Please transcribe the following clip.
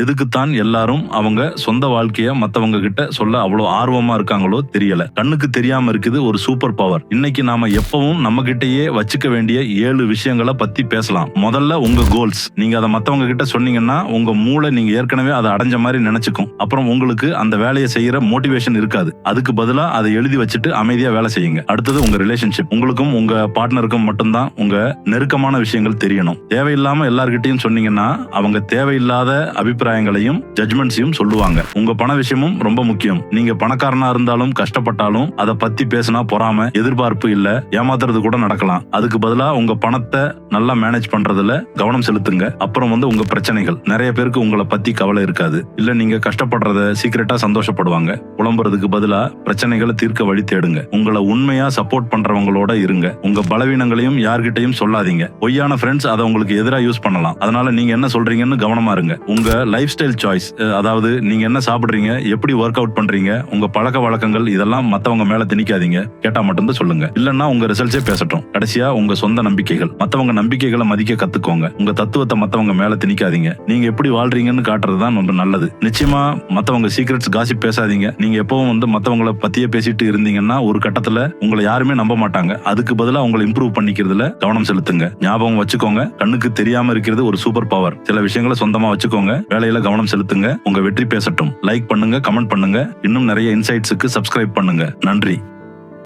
எதுக்குத்தான் எல்லாரும் அவங்க சொந்த வாழ்க்கைய மத்தவங்க கிட்ட சொல்ல அவ்வளவு ஆர்வமா இருக்காங்களோ தெரியல. கண்ணுக்கு தெரியாம இருக்குது ஒரு சூப்பர் பவர் இன்னைக்கு நாம எப்பவும் நம்ம கிட்டயே வச்சுக்க வேண்டிய ஏழு விஷயங்களை பத்தி பேசலாம். முதல்ல உங்க கோல்ஸ் நீங்க அதை மத்தவங்க கிட்ட சொன்னீங்கன்னா உங்க மூளை நீங்க ஏற்கனவே அதை அடைஞ்ச மாதிரி நினைச்சுக்கும். அப்புறம் உங்களுக்கு அந்த வேலையை செய்யற மோட்டிவேஷன் இருக்காது. அதுக்கு பதிலா அதை எழுதி வச்சுட்டு அமைதியா வேலை செய்யுங்க. அடுத்தது உங்க ரிலேஷன்ஷிப் உங்களுக்கும் உங்க பார்ட்னருக்கும் மட்டும்தான் உங்க நெருக்கமான விஷயங்கள் தெரியணும். தேவையில்லாம எல்லார்கிட்டையும் சொன்னீங்கன்னா அவங்க தேவையில்லாத அபிப்பிராயங்களையும் ஜட்மெண்ட்ஸையும் சொல்லுவாங்க. உங்க பண விஷயமும் ரொம்ப முக்கியம். நீங்க பணக்காரனா இருந்தாலும் கஷ்டப்பட்டாலும் அதை பத்தி பேசினா பொறாம எதிர்பார்ப்பு இல்ல ஏமாத்துறது கூட நடக்கலாம். அதுக்கு பதிலா உங்க பணத்தை நல்லா மேனேஜ் பண்றதுல கவனம் செலுத்துங்க. அப்புறம் வந்து உங்க பிரச்சனைகள். நிறைய பேருக்கு உங்களை பத்தி கவலை இருக்காது. இல்ல நீங்க கஷ்டப்படுறத சீக்கிரட்டா சந்தோஷப்படுவாங்க. புலம்புறதுக்கு பதிலா பிரச்சனைகளை தீர்க்க வழி தேடுங்க. உங்களை உண்மையா சப்போர்ட் பண்றவங்களோட இருங்க. உங்க பலவீனங்களையும் யார்கிட்டையும் சொல்லாதீங்க. பொய்யான ஃப்ரெண்ட்ஸ் அதை உங்களுக்கு எதிராக யூஸ் பண்ணலாம். அதனால நீங்க என்ன சொல்றீங்கன்னு கவனமா இருங்க. உங்க லைஃப் ஸ்டைல் சாய்ஸ் அதாவது நீங்க என்ன சாப்பிட்றீங்க எப்படி ஒர்க் அவுட் பண்றீங்க உங்க பழக்க வழக்கங்கள் இதெல்லாம் மத்தவங்க மேல திணிக்காதீங்க. கேட்டா மட்டும்தான் சொல்லுங்க. இல்லன்னா உங்க ரிசல்ட்ஸே பேசட்டும். கடைசியா உங்க சொந்த நம்பிக்கைகள். மத்தவங்க நம்பிக்கைகளை மதிக்க கத்துக்கோங்க. உங்க தத்துவத்தை மத்தவங்க மேல திணிக்காதீங்க. நீங்க எப்படி வாழ்றீங்கன்னு காட்டுறது தான் ரொம்ப நல்லது. நிச்சயமா மத்தவங்க சீக்ரெட்ஸ் காசி பேசாதீங்க. நீங்க எப்பவும் வந்து மத்தவங்கள பத்தியே பேசிட்டு இருந்தீங்கன்னா ஒரு கட்டத்துல உங்களை யாருமே நம்ப மாட்டாங்க. அதுக்கு பதிலா உங்களை இம்ப்ரூவ் பண்ணிக்கிறதுல கவனம் செலுத்துங்க. ஞாபகம் வச்சுக்கோங்க. கண்ணுக்கு தெரியாம இருக்கிறது ஒரு சூப்பர் பவர் சில விஷயங்களை சொந்தமா வச்சுக்கோங்க. வேலையில கவனம் செலுத்துங்க. உங்க வெற்றி பேசட்டும். லைக் பண்ணுங்க கமெண்ட் பண்ணுங்க. இன்னும் நிறைய இன்சைட்ஸுக்கு சப்ஸ்கிரைப் பண்ணுங்க. நன்றி.